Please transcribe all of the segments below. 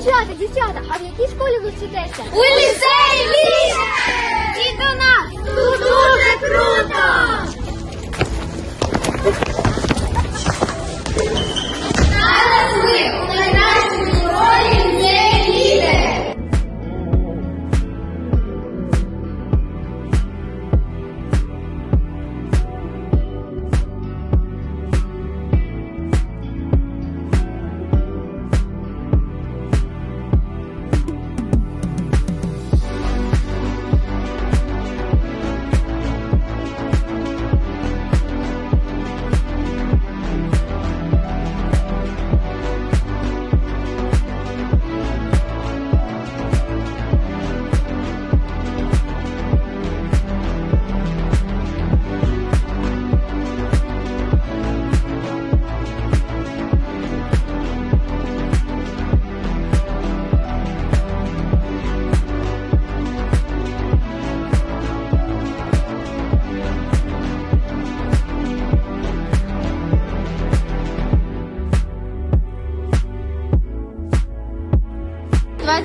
Дівчата, дівчата, а в якій школі ви вчитеся? У ліцеї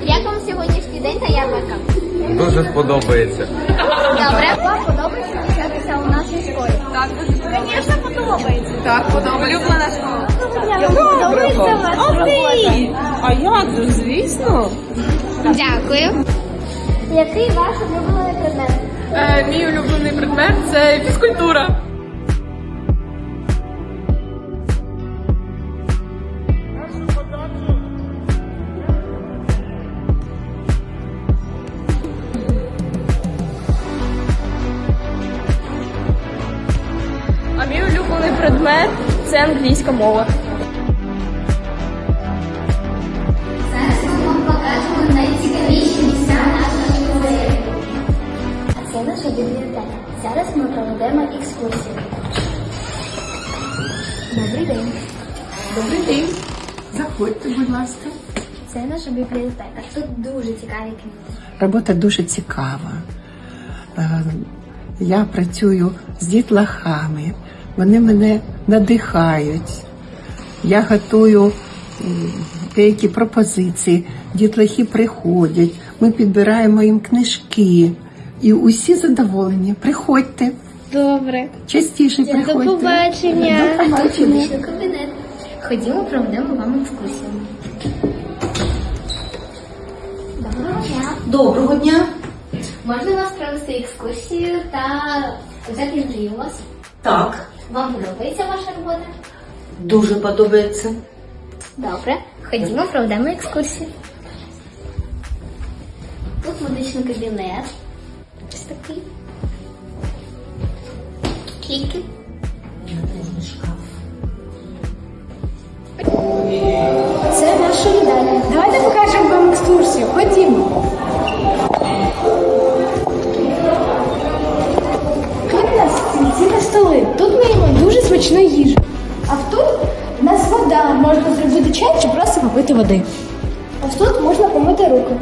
Як вам сьогоднішній день та ярмарка? Дуже сподобається. Добре, вам подобається навчатися у нашій школі? Так, звісно, подобається. Так, подобається. Улюблена школа. Подобається ваша робота. А як же, звісно. Дякую. Який ваш улюблений предмет? Е, мій улюблений предмет це фізкультура. Предмет це англійська мова. Зараз ми вам покажемо найцікавіші місця нашої школи. Це наша бібліотека. Зараз ми проведемо екскурсію. Добрий день. Добрий день. Заходьте, будь ласка. Це наша бібліотека. Тут дуже цікаві книги. Робота дуже цікава. Е, Я працюю з дітлахами, вони мене надихають. Я готую деякі пропозиції. Дітлахи приходять, ми підбираємо їм книжки. І усі задоволені. Приходьте. Добре. Частіше приходьте. До побачення. До побачення. Кабінет. Ходімо, проведемо вам екскурсію. Доброго дня. Доброго дня. Можна вас провести екскурсію та взяти інтерв'ю вас? Так, Вам подобається ваша робота? дуже подобається. Добре. Ходімо, проведемо екскурсію. Тут медичний кабінет. Ось такий. Ліки. Це наша їдальня. Давайте покажемо вам екскурсію. Ходімо. Столи. Тут ми їмо дуже смачну їжу. А тут у нас вода. Можна зробити чай чи просто попити води. Ось тут можна помити руки.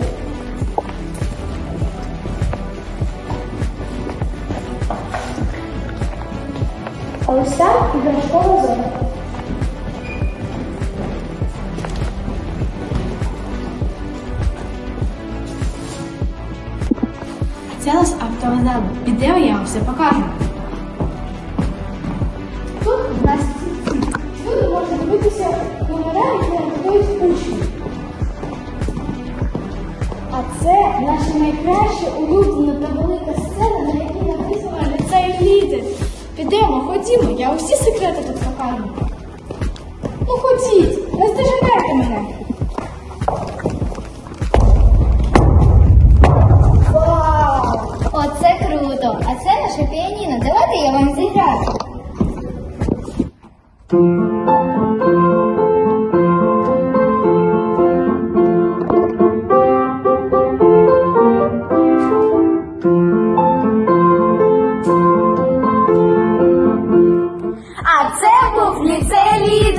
А ось там іграшкова зона. Це нас автовокзал. Підемо, я вам все покажу. Тут у нас. Тут можна дивитися номера, які готують учні. А це наша найкраща улюблена та велика сцена, на якій написано ліцей лідер. Підемо, ходімо, я усі секрети тут покажу. Ну ходіть, не здоженете мене.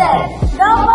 Go!